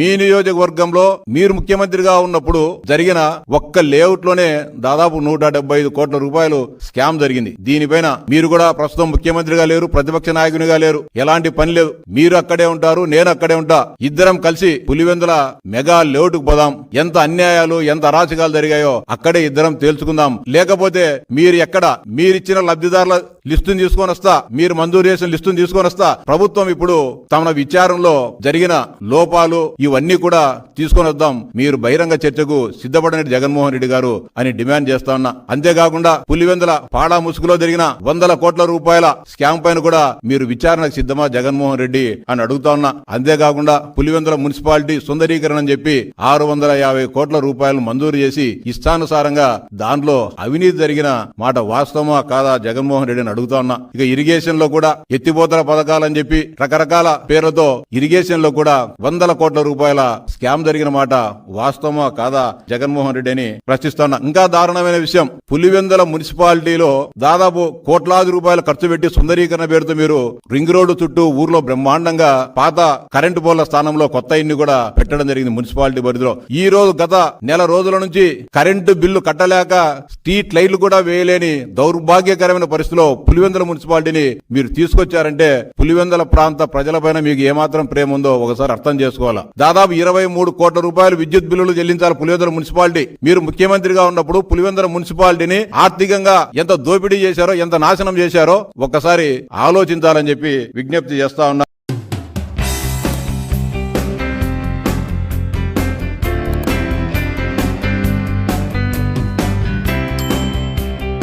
మీ నియోజకవర్గంలో మీరు ముఖ్యమంత్రిగా ఉన్నప్పుడు జరిగిన ఒక్క లేఅవుట్లోనే దాదాపు నూట ఐదు కోట్ల రూపాయలు స్కామ్ జరిగింది. దీనిపైన మీరు కూడా ప్రస్తుతం ముఖ్యమంత్రిగా లేరు ప్రతిపక్ష నాయకునిగా లేరు. ఎలాంటి పని లేదు మీరు అక్కడే ఉంటారు నేను అక్కడే ఉంటా. ఇద్దరం కలిసి పులివెందుల మెగా లేఅవుట్కు పోదాం. ఎంత అన్యాయాలు ఎంత అరాచకాలు జరిగాయో అక్కడే ఇద్దరం తేల్చుకుందాం. లేకపోతే మీరు ఎక్కడ? మీరిచ్చిన లబ్ధిదారుల లిస్టును తీసుకొని వస్తా. మీరు మంజూరు చేసిన లిస్టును తీసుకొని వస్తా. ప్రభుత్వం ఇప్పుడు తమ విచారంలో జరిగిన లోపాలు ఇవన్నీ కూడా తీసుకొని వద్దాం. మీరు బహిరంగ చర్చకు సిద్ధపడని జగన్మోహన్ రెడ్డి గారు అని డిమాండ్ చేస్తా ఉన్నా. అంతేకాకుండా పులివెందుల పాడా ముసుగులో జరిగిన వందల కోట్ల రూపాయల స్కామ్ పైన కూడా మీరు విచారణకు సిద్ధమా జగన్మోహన్ రెడ్డి అని అడుగుతా ఉన్నా. అంతేకాకుండా పులివెందుల మున్సిపాలిటీ సుందరీకరణ అని చెప్పి ఆరు వందల యాభై కోట్ల రూపాయలు మంజూరు చేసి ఇష్టానుసారంగా దాంట్లో అవినీతి జరిగిన మాట వాస్తవమా కాదా జగన్మోహన్ రెడ్డిని అడుగుతా ఉన్నా. ఇక ఇరిగేషన్లో కూడా ఎత్తిపోతల పథకాలని చెప్పి రకరకాల పేర్లతో ఇరిగేషన్లో కూడా వందల కోట్ల రూపాయలు స్కామ్ జరిగిన మాట వాస్తవమా కాదా జగన్మోహన్ రెడ్డి అని ప్రశ్నిస్తున్నా. ఇంకా దారుణమైన విషయం పులివెందుల మున్సిపాలిటీలో దాదాపు కోట్లాది రూపాయలు ఖర్చు పెట్టి సుందరీకరణ పేరుతో మీరు రింగ్ రోడ్డు చుట్టూ ఊర్లో బ్రహ్మాండంగా పాత కరెంటు పోల స్థానంలో కొత్త ఇన్ని కూడా పెట్టడం జరిగింది మున్సిపాలిటీ పరిధిలో. ఈ రోజు గత నెల రోజుల నుంచి కరెంటు బిల్లు కట్టలేక స్ట్రీట్ లైట్లు కూడా వేయలేని దౌర్భాగ్యకరమైన పరిస్థితిలో పులివెందుల మున్సిపాలిటీని మీరు తీసుకొచ్చారంటే పులివెందుల ప్రాంత ప్రజలపైన మీకు ఏమాత్రం ప్రేమ ఉందో ఒకసారి అర్థం చేసుకోవాలా. దాదాపు ఇరవై మూడు కోట్ల రూపాయలు విద్యుత్ బిల్లులు చెల్లించాలి పులివెందుల మున్సిపాలిటీ. మీరు ముఖ్యమంత్రిగా ఉన్నప్పుడు పులివెందుల మున్సిపాలిటీని ఆర్థికంగా ఎంత దోపిడీ చేశారో ఎంత నాశనం చేశారో ఒక్కసారి ఆలోచించాలని చెప్పి విజ్ఞప్తి చేస్తా ఉన్నా